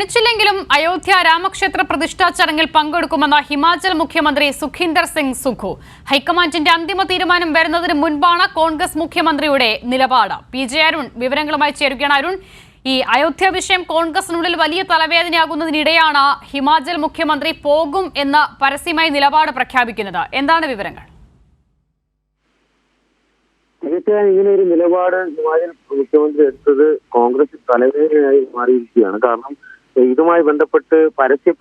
ക്ഷണിച്ചില്ലെങ്കിലും അയോധ്യ രാമക്ഷേത്ര പ്രതിഷ്ഠാ ചടങ്ങിൽ പങ്കെടുക്കുമെന്ന ഹിമാചൽ മുഖ്യമന്ത്രി സുഖീന്ദർ സിംഗ് സുഖു. ഹൈക്കമാൻഡിന്റെ അന്തിമ തീരുമാനം വരുന്നതിന് മുൻപാണ് കോൺഗ്രസ് മുഖ്യമന്ത്രിയുടെ നിലപാട്. പി. ജെ. അരുൺ വിവരങ്ങളുമായി ചേരുകയാണ് അരുൺ. ഈ അയോധ്യ വിഷയം കോൺഗ്രസിനുള്ളിൽ വലിയ തലവേദനയാകുന്നതിനിടെയാണ് ഹിമാചൽ മുഖ്യമന്ത്രി പോകും എന്ന പരസ്യമായി നിലപാട് പ്രഖ്യാപിക്കുന്നത്. എന്താണ് വിവരങ്ങൾ? തീർച്ചയായും ഇങ്ങനെ ഒരു നിലപാട് ഹിമാചൽ മുഖ്യമന്ത്രി എടുത്തത് കോൺഗ്രസ് തലവേദനയായി മാറിയിരിക്കുകയാണ്. കാരണം ഇതുമായി ബന്ധപ്പെട്ട് പരസ്യ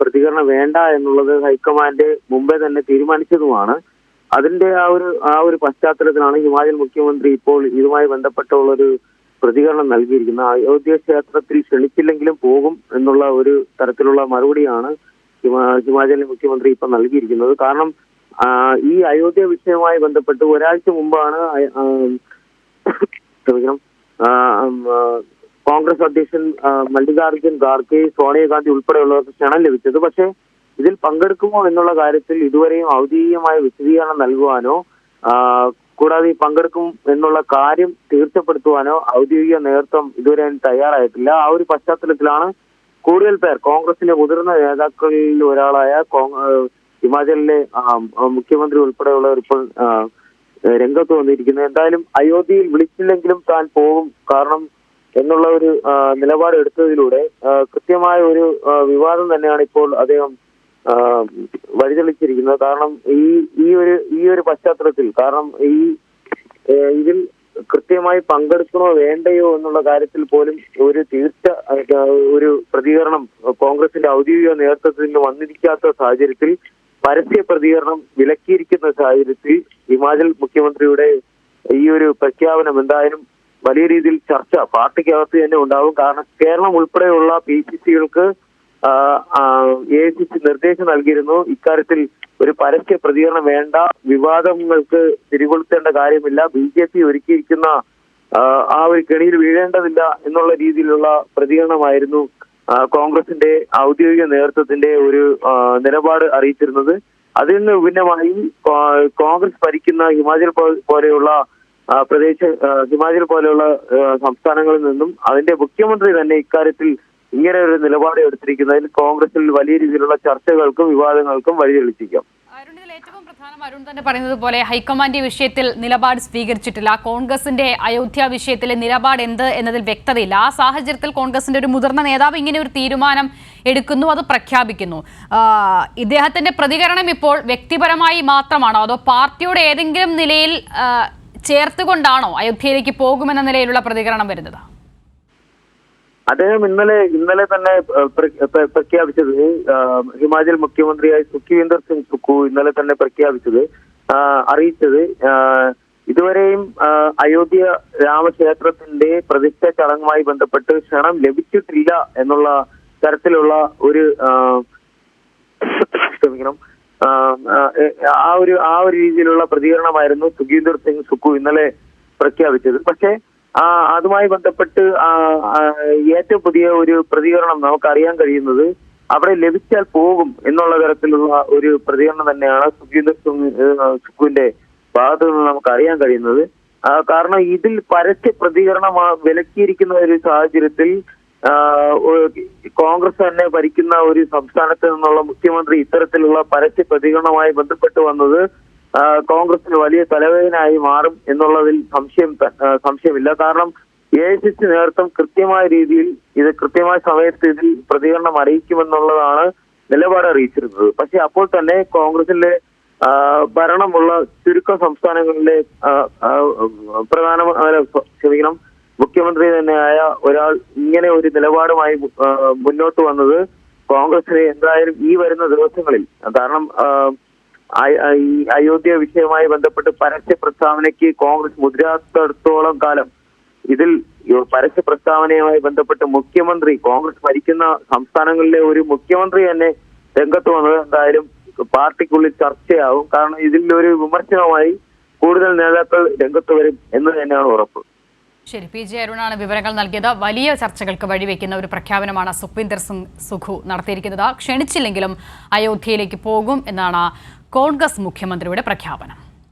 പ്രതികരണം വേണ്ട എന്നുള്ളത് ഹൈക്കമാൻഡ് മുമ്പേ തന്നെ തീരുമാനിച്ചതുമാണ്. അതിന്റെ ആ ഒരു ആ ഒരു പശ്ചാത്തലത്തിലാണ് ഹിമാചൽ മുഖ്യമന്ത്രി ഇപ്പോൾ ഇതുമായി ബന്ധപ്പെട്ടുള്ള ഒരു പ്രതികരണം നൽകിയിരിക്കുന്നത്. അയോധ്യ ക്ഷേത്രത്തിൽ ക്ഷണിച്ചില്ലെങ്കിലും പോകും എന്നുള്ള ഒരു തരത്തിലുള്ള മറുപടിയാണ് ഹിമാചൽ മുഖ്യമന്ത്രി ഇപ്പൊ നൽകിയിരിക്കുന്നത്. കാരണം ഈ അയോധ്യ വിഷയവുമായി ബന്ധപ്പെട്ട് ഒരാഴ്ച മുമ്പാണ് കോൺഗ്രസ് അധ്യക്ഷൻ മല്ലികാർജുൻ ഖാർഗെ സോണിയാഗാന്ധി ഉൾപ്പെടെയുള്ളവർക്ക് ക്ഷണം ലഭിച്ചത്. പക്ഷേ ഇതിൽ പങ്കെടുക്കുമോ എന്നുള്ള കാര്യത്തിൽ ഇതുവരെയും ഔദ്യോഗികമായ വിശദീകരണം നൽകുവാനോ കൂടാതെ പങ്കെടുക്കും എന്നുള്ള കാര്യം തീർച്ചപ്പെടുത്തുവാനോ ഔദ്യോഗിക നേതൃത്വം ഇതുവരെ തയ്യാറായിട്ടില്ല. ആ ഒരു പശ്ചാത്തലത്തിലാണ് കൂടുതൽ പേർ കോൺഗ്രസിന്റെ മുതിർന്ന നേതാക്കളിൽ ഒരാളായ ഹിമാചലിലെ മുഖ്യമന്ത്രി ഉൾപ്പെടെയുള്ളവർ ഇപ്പോൾ രംഗത്ത് വന്നിരിക്കുന്നത്. എന്തായാലും അയോധ്യയിൽ വിളിച്ചില്ലെങ്കിലും താൻ പോകും. കാരണം എന്നുള്ള ഒരു നിലപാട് എടുത്തതിലൂടെ കൃത്യമായ ഒരു വിവാദം തന്നെയാണ് ഇപ്പോൾ അദ്ദേഹം വഴിതെളിച്ചിരിക്കുന്നത്. കാരണം ഈ ഈ ഒരു ഈ ഒരു പശ്ചാത്തലത്തിൽ കാരണം ഈ ഇതിൽ കൃത്യമായി പങ്കെടുക്കണോ വേണ്ടയോ എന്നുള്ള കാര്യത്തിൽ പോലും ഒരു തീർച്ച ഒരു പ്രതികരണം കോൺഗ്രസിന്റെ ഔദ്യോഗിക നേതൃത്വത്തിൽ നിന്ന് വന്നിരിക്കാത്ത സാഹചര്യത്തിൽ പരസ്യ പ്രതികരണം വിലക്കിയിരിക്കുന്ന സാഹചര്യത്തിൽ ഹിമാചൽ മുഖ്യമന്ത്രിയുടെ ഈ ഒരു പ്രഖ്യാപനം എന്തായാലും വലിയ രീതിയിൽ ചർച്ച പാർട്ടിക്കകത്ത് തന്നെ ഉണ്ടാവും. കാരണം കേരളം ഉൾപ്പെടെയുള്ള പി സി സികൾക്ക് എ സി സി നിർദ്ദേശം നൽകിയിരുന്നു. ഇക്കാര്യത്തിൽ ഒരു പരസ്യ പ്രതികരണം വേണ്ട. വിവാദങ്ങൾക്ക് തിരികൊളുത്തേണ്ട കാര്യമില്ല. ബി ജെ പി ഒരുക്കിയിരിക്കുന്ന ആ, ഒരു കെണിയിൽ വീഴേണ്ടതില്ല എന്നുള്ള രീതിയിലുള്ള പ്രതികരണമായിരുന്നു കോൺഗ്രസിന്റെ ഔദ്യോഗിക നേതൃത്വത്തിന്റെ ഒരു നിലപാട് അറിയിച്ചിരുന്നത്. അതിൽ നിന്ന് വിഭിന്നമായി കോൺഗ്രസ് ഭരിക്കുന്ന ഹിമാചൽ പോലെയുള്ള ആ, ഹിമാചൽ പോലെയുള്ള സംസ്ഥാനങ്ങളിൽ നിന്നും അതിന്റെ മുഖ്യമന്ത്രി തന്നെ ഇക്കാര്യത്തിൽ ഇങ്ങനെ ഒരു നിലപാട് എടുത്തിരിക്കുന്നതിൽ കോൺഗ്രസിൽ വലിയ രീതിയിലുള്ള ചർച്ചകൾക്കും വിവാദങ്ങൾക്കും വഴിതെളിച്ചിരിക്കാം ഏറ്റവും പ്രധാനം അരുൺ തന്നെ പറയുന്നത് പോലെ ഹൈക്കമാൻഡ് വിഷയത്തിൽ നിലപാട് സ്വീകരിച്ചിട്ടില്ല. കോൺഗ്രസിന്റെ അയോധ്യ വിഷയത്തിലെ നിലപാട് എന്ത് എന്നതിൽ വ്യക്തതയില്ല. ആ സാഹചര്യത്തിൽ കോൺഗ്രസിന്റെ ഒരു മുതിർന്ന നേതാവ് ഇങ്ങനെ ഒരു തീരുമാനം എടുക്കുന്നു അത് പ്രഖ്യാപിക്കുന്നു. ഇദ്ദേഹത്തിന്റെ പ്രതികരണം ഇപ്പോൾ വ്യക്തിപരമായി മാത്രമാണോ? അതോ പാർട്ടിയുടെ ഏതെങ്കിലും നിലയിൽ ചേർത്തുകൊണ്ടാണോ അയോധ്യയിലേക്ക് പോകുമെന്ന നിലയിലുള്ള പ്രതികരണം വരുന്നത്? അദ്ദേഹം ഇന്നലെ ഇന്നലെ തന്നെ പ്രഖ്യാപിച്ചത് ഹിമാചൽ മുഖ്യമന്ത്രിയായ സുഖീന്ദർ സിംഗ് സുഖു ഇന്നലെ തന്നെ പ്രഖ്യാപിച്ചത് അറിയിച്ചത് ഇതുവരെയും അയോധ്യ രാമക്ഷേത്രത്തിന്റെ പ്രതിഷ്ഠ ചടങ്ങുമായി ബന്ധപ്പെട്ട് ക്ഷണം ലഭിച്ചിട്ടില്ല എന്നുള്ള തരത്തിലുള്ള ഒരു ക്ഷമിക്കണം ആ ഒരു ആ ഒരു രീതിയിലുള്ള പ്രതികരണമായിരുന്നു സുഖീന്ദർ സിംഗ് സുഖു ഇന്നലെ പ്രഖ്യാപിച്ചത്. പക്ഷേ അതുമായി ബന്ധപ്പെട്ട് ഏറ്റവും പുതിയ ഒരു പ്രതികരണം നമുക്കറിയാൻ കഴിയുന്നത് അവിടെ ലഭിച്ചാൽ പോകും എന്നുള്ള തരത്തിലുള്ള ഒരു പ്രതികരണം തന്നെയാണ് സുഖീന്ദർ സിംഗ് സുഖുവിന്റെ ഭാഗത്തു നിന്ന് നമുക്ക് അറിയാൻ കഴിയുന്നത് കാരണം ഇതിൽ പരസ്യ പ്രതികരണം വിലക്കിയിരിക്കുന്ന ഒരു സാഹചര്യത്തിൽ കോൺഗ്രസ് തന്നെ ഭരിക്കുന്ന ഒരു സംസ്ഥാനത്ത് നിന്നുള്ള മുഖ്യമന്ത്രി ഇത്തരത്തിലുള്ള പരസ്യ പ്രതികരണവുമായി ബന്ധപ്പെട്ട് വന്നത് കോൺഗ്രസിന് വലിയ തലവേദനയായി മാറും എന്നുള്ളതിൽ സംശയം സംശയമില്ല. കാരണം എ ഐ സി സി നേതൃത്വം കൃത്യമായ രീതിയിൽ ഇത് കൃത്യമായ സമയത്ത് ഇതിൽ പ്രതികരണം അറിയിക്കുമെന്നുള്ളതാണ് നിലപാട് അറിയിച്ചിരുന്നത്. പക്ഷെ അപ്പോൾ തന്നെ കോൺഗ്രസിലെ ഭരണമുള്ള ചുരുക്കം സംസ്ഥാനങ്ങളിലെ പ്രധാന ക്ഷമിക്കണം മുഖ്യമന്ത്രി തന്നെയായ ഒരാൾ ഇങ്ങനെ ഒരു നിലപാടുമായി മുന്നോട്ട് വന്നത് കോൺഗ്രസിനെ എന്തായാലും ഈ വരുന്ന ദിവസങ്ങളിൽ. കാരണം ഈ അയോധ്യ വിഷയവുമായി ബന്ധപ്പെട്ട് പരസ്യ പ്രസ്താവനയ്ക്ക് കോൺഗ്രസ് മുദ്രാത്തടത്തോളം കാലം ഇതിൽ പരസ്യ പ്രസ്താവനയുമായി ബന്ധപ്പെട്ട് മുഖ്യമന്ത്രി കോൺഗ്രസ് ഭരിക്കുന്ന സംസ്ഥാനങ്ങളിലെ ഒരു മുഖ്യമന്ത്രി തന്നെ രംഗത്ത് വന്നത് എന്തായാലും പാർട്ടിക്കുള്ളിൽ ചർച്ചയാവും. കാരണം ഇതിൽ ഒരു വിമർശനമായി കൂടുതൽ നേതാക്കൾ രംഗത്ത് വരും എന്ന് തന്നെയാണ് ഉറപ്പ്. ശരി പി. ജെ. അരുണാണ് വിവരങ്ങൾ നൽകിയത്. വലിയ ചർച്ചകൾക്ക് വഴിവെക്കുന്ന ഒരു പ്രഖ്യാപനമാണ് സുഖ്വിന്ദർ സിംഗ് സുഖു നടത്തിയിരിക്കുന്നത്. ക്ഷണിച്ചില്ലെങ്കിലും അയോധ്യയിലേക്ക് പോകും എന്നാണ് കോൺഗ്രസ് മുഖ്യമന്ത്രിയുടെ പ്രഖ്യാപനം.